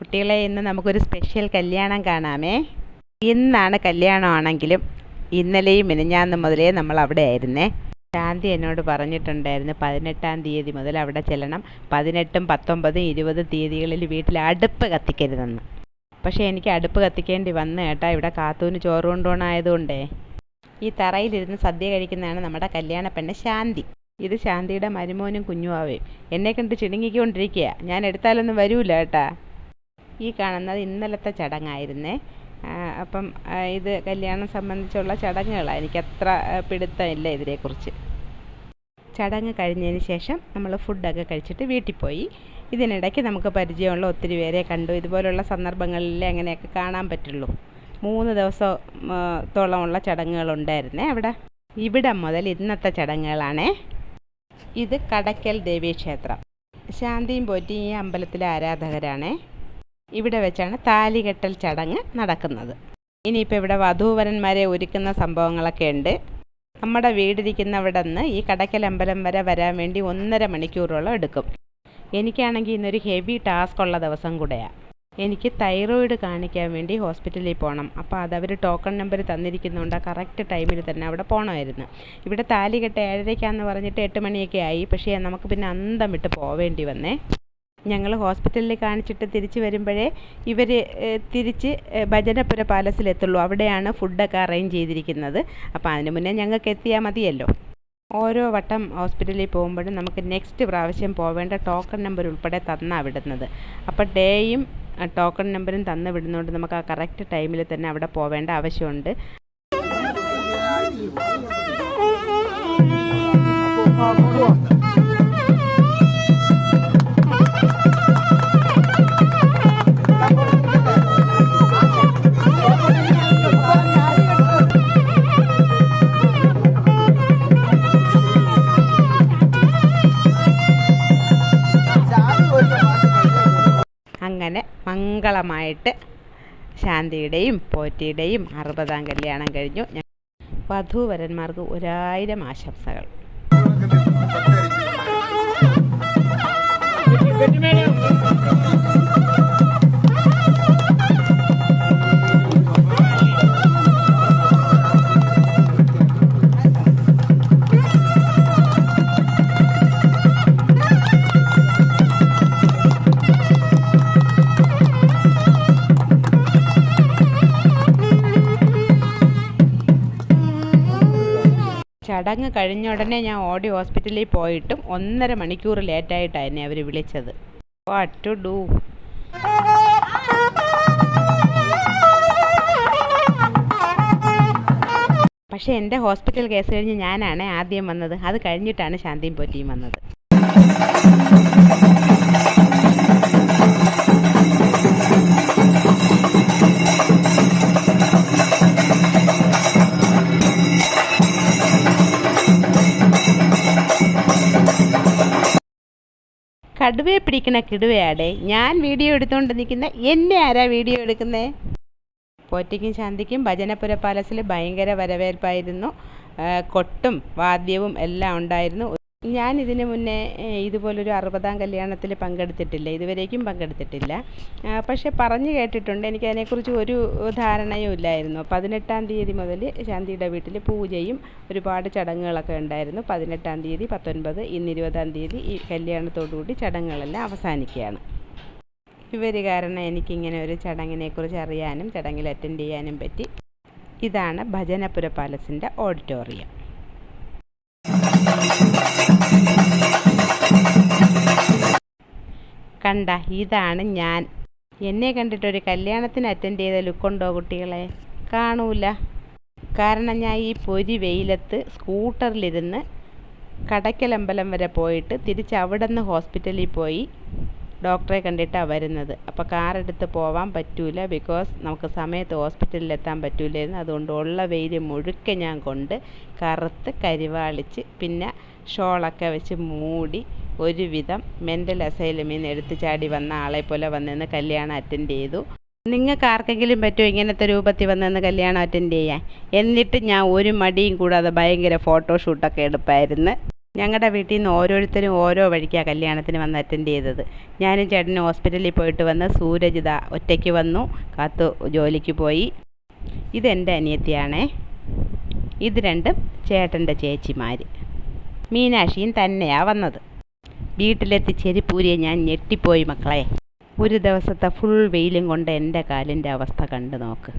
കുട്ടികളെ ഇന്ന് നമുക്കൊരു സ്പെഷ്യൽ കല്യാണം കാണാമേ. ഇന്നാണ് കല്യാണമാണെങ്കിലും ഇന്നലെയും മിനിഞ്ഞാന്ന് മുതലേ നമ്മൾ അവിടെ ആയിരുന്നേ. ശാന്തി എന്നോട് പറഞ്ഞിട്ടുണ്ടായിരുന്നു പതിനെട്ടാം തീയതി മുതൽ അവിടെ ചെല്ലണം. പതിനെട്ടും പത്തൊമ്പതും ഇരുപതും തീയതികളിൽ വീട്ടിൽ അടുപ്പ് കത്തിക്കരുതെന്ന്. പക്ഷേ എനിക്ക് അടുപ്പ് കത്തിക്കേണ്ടി വന്നു കേട്ടാ ഇവിടെ കാത്തൂന് ചോറ് കൊണ്ടുപോകണമായതുകൊണ്ടേ ഈ തറയിലിരുന്ന് സദ്യ കഴിക്കുന്നതാണ് നമ്മുടെ കല്യാണ പെണ്ണ് ശാന്തി. ഇത് ശാന്തിയുടെ മരുമോനും കുഞ്ഞുവാവേ എന്നെ കണ്ട് ചിണുങ്ങിക്കൊണ്ടിരിക്കുക ഞാൻ എടുത്താലൊന്നും വരൂല കേട്ടാ ഈ കാണുന്നത് ഇന്നലത്തെ ചടങ്ങായിരുന്നേ. അപ്പം ഇത് കല്യാണം സംബന്ധിച്ചുള്ള ചടങ്ങുകളാണ് എനിക്കത്ര പിടുത്തമില്ല ഇതിനെക്കുറിച്ച്. ചടങ്ങ് കഴിഞ്ഞതിന് ശേഷം നമ്മൾ ഫുഡൊക്കെ കഴിച്ചിട്ട് വീട്ടിൽ പോയി. ഇതിനിടയ്ക്ക് നമുക്ക് പരിചയമുള്ള ഒത്തിരി പേരെ കണ്ടു. ഇതുപോലുള്ള സന്ദർഭങ്ങളിൽ അങ്ങനെയൊക്കെ കാണാൻ പറ്റുള്ളൂ. മൂന്ന് ദിവസത്തോളമുള്ള ചടങ്ങുകളുണ്ടായിരുന്നേ അവിടെ. ഇവിടെ മുതൽ ഇന്നത്തെ ചടങ്ങുകളാണേ. ഇത് കടയ്ക്കൽ ദേവീക്ഷേത്രം. ശാന്തിയും പോറ്റി ഈ അമ്പലത്തിലെ ആരാധകരാണേ. ഇവിടെ വെച്ചാണ് താലികെട്ടൽ ചടങ്ങ് നടക്കുന്നത്. ഇനിയിപ്പോൾ ഇവിടെ വധൂവരന്മാരെ ഒരുക്കുന്ന സംഭവങ്ങളൊക്കെ ഉണ്ട്. നമ്മുടെ വീടിരിക്കുന്നവിടെ നിന്ന് ഈ കടയ്ക്കൽ അമ്പലം വരെ വരാൻ വേണ്ടി ഒന്നര മണിക്കൂറോളം എടുക്കും. എനിക്കാണെങ്കിൽ ഇന്നൊരു ഹെവി ടാസ്ക് ഉള്ള ദിവസം കൂടെയാണ് എനിക്ക് തൈറോയിഡ് കാണിക്കാൻ വേണ്ടി ഹോസ്പിറ്റലിൽ പോകണം അപ്പോൾ അതവർ ടോക്കൺ നമ്പർ തന്നിരിക്കുന്നതുകൊണ്ട് കറക്റ്റ് ടൈമിൽ തന്നെ അവിടെ പോകണമായിരുന്നു ഇവിടെ താലി കെട്ട് ഏഴരയ്ക്കാന്ന് പറഞ്ഞിട്ട് എട്ട് മണിയൊക്കെ ആയി. പക്ഷേ നമുക്ക് പിന്നെ അന്തം വിട്ട് പോവേണ്ടി വന്നേ. ഞങ്ങൾ ഹോസ്പിറ്റലിൽ കാണിച്ചിട്ട് തിരിച്ച് വരുമ്പോഴേ ഇവർ തിരിച്ച് ഭജനപുര പാലസിലെത്തുള്ളൂ. അവിടെയാണ് ഫുഡൊക്കെ അറേഞ്ച് ചെയ്തിരിക്കുന്നത്. അപ്പോൾ അതിന് മുന്നേ ഞങ്ങൾക്ക് എത്തിയാൽ മതിയല്ലോ. ഓരോ വട്ടം ഹോസ്പിറ്റലിൽ പോകുമ്പോഴും നമുക്ക് നെക്സ്റ്റ് പ്രാവശ്യം പോവേണ്ട ടോക്കൺ നമ്പർ ഉൾപ്പെടെ തന്നാണ് വിടുന്നത്. അപ്പോൾ ഡേയും ടോക്കൺ നമ്പറും തന്ന് വിടുന്നതുകൊണ്ട് നമുക്ക് ആ കറക്റ്റ് ടൈമിൽ തന്നെ അവിടെ പോവേണ്ട ആവശ്യമുണ്ട്. അങ്ങനെ മംഗളമായിട്ട് ശാന്തിയുടെയും പോറ്റിയുടെയും അറുപതാം കല്യാണം കഴിഞ്ഞു. വധുവരന്മാർക്ക് ഒരായിരം ആശംസകൾ. ചടങ്ങ് കഴിഞ്ഞ ഉടനെ ഞാൻ ഓടി ഹോസ്പിറ്റലിൽ പോയിട്ടും ഒന്നര മണിക്കൂർ ലേറ്റായിട്ടാണ് എന്നെ അവർ വിളിച്ചത്. വാട്ട് ടു ഡു പക്ഷേ എന്റെ ഹോസ്പിറ്റൽ കേസ് കഴിഞ്ഞ് ഞാനാണ് ആദ്യം വന്നത്. അത് കഴിഞ്ഞിട്ടാണ് ശാന്തിയും പോറ്റിയും വന്നത്. കടുവയെ പിടിക്കണ കിടുവയാടെ ഞാൻ വീഡിയോ എടുത്തുകൊണ്ട് നിൽക്കുന്ന എന്നെ ആരാ വീഡിയോ എടുക്കുന്നേ? പോറ്റയ്ക്കും ശാന്തിക്കും ഭജനപുര പാലസിൽ ഭയങ്കര വരവേൽപ്പായിരുന്നു. കൊട്ടും വാദ്യവും എല്ലാം ഉണ്ടായിരുന്നു. ഞാൻ ഇതിനു മുന്നേ ഇതുപോലൊരു അറുപതാം കല്യാണത്തിൽ പങ്കെടുത്തിട്ടില്ല. ഇതുവരേക്കും പങ്കെടുത്തിട്ടില്ല. പക്ഷെ പറഞ്ഞു കേട്ടിട്ടുണ്ട്. എനിക്കതിനെക്കുറിച്ച് ഒരു ധാരണയും ഇല്ലായിരുന്നു. പതിനെട്ടാം തീയതി മുതൽ ശാന്തിയുടെ വീട്ടിൽ പൂജയും ഒരുപാട് ചടങ്ങുകളൊക്കെ ഉണ്ടായിരുന്നു. പതിനെട്ടാം തീയതി പത്തൊൻപത് ഇന്ന് ഇരുപതാം തീയതി ഈ കല്യാണത്തോടുകൂടി ചടങ്ങുകളെല്ലാം അവസാനിക്കുകയാണ്. ഇവർ കാരണം എനിക്കിങ്ങനെ ഒരു ചടങ്ങിനെക്കുറിച്ച് അറിയാനും ചടങ്ങിൽ അറ്റൻഡ് ചെയ്യാനും പറ്റി. ഇതാണ് ഭജനപുര പാലസിന്റെ ഓഡിറ്റോറിയം. കണ്ട ഇതാണ് ഞാൻ. എന്നെ കണ്ടിട്ട് ഒരു കല്യാണത്തിന് അറ്റൻഡ് ചെയ്ത ലുക്കുണ്ടോ കുട്ടികളെ? കാണൂല. കാരണം ഞാൻ ഈ പൊരി വെയിലത്ത് സ്കൂട്ടറിലിരുന്ന് കടയ്ക്കലമ്പലം വരെ പോയിട്ട് തിരിച്ച് അവിടെ നിന്ന് ഹോസ്പിറ്റലിൽ പോയി ഡോക്ടറെ കണ്ടിട്ടാണ് വരുന്നത്. അപ്പോൾ കാർ എടുത്ത് പോവാൻ പറ്റൂല ബിക്കോസ് നമുക്ക് സമയത്ത് ഹോസ്പിറ്റലിൽ എത്താൻ പറ്റൂലായിരുന്നു. അതുകൊണ്ട് ഉള്ള വെയിൽ മുഴുക്കെ ഞാൻ കൊണ്ട് കറുത്ത് കരിവാളിച്ച് പിന്നെ ഷോളൊക്കെ വെച്ച് മൂടി ഒരുവിധം മെന്റൽ അസൈലമിൽ നിന്ന് എടുത്തു ചാടി വന്ന ആളെ പോലെ വന്നിന്ന് കല്യാണം അറ്റൻഡ് ചെയ്തു. നിങ്ങൾക്ക് ആർക്കെങ്കിലും പറ്റുമോ ഇങ്ങനത്തെ രൂപത്തിൽ വന്നിന്ന് കല്യാണം അറ്റൻഡ് ചെയ്യാൻ? എന്നിട്ട് ഞാൻ ഒരു മടിയും കൂടാതെ ഭയങ്കര ഫോട്ടോഷൂട്ടൊക്കെ എടുപ്പായിരുന്നു. ഞങ്ങളുടെ വീട്ടിൽ നിന്ന് ഓരോരുത്തരും ഓരോ വഴിക്കാണ് കല്യാണത്തിന് വന്ന് അറ്റൻഡ് ചെയ്തത്. ഞാനും ചേട്ടനും ഹോസ്പിറ്റലിൽ പോയിട്ട് വന്ന് സൂരജ് ഇതാ ഒറ്റയ്ക്ക് വന്നു കാത്തു ജോലിക്ക് പോയി. ഇതെന്റെ അനിയത്തിയാണേ. ഇത് രണ്ടും ചേട്ടന്റെ ചേച്ചിമാർ മീനാക്ഷിയും തന്നെയാണ് വന്നത്. വീട്ടിലെത്തി ചെരിപ്പൂരിയെ ഞാൻ ഞെട്ടിപ്പോയി മക്കളെ. ഒരു ദിവസത്തെ ഫുൾ വെയിലും കൊണ്ട് എന്റെ കാലിന്റെ അവസ്ഥ കണ്ടു നോക്ക്.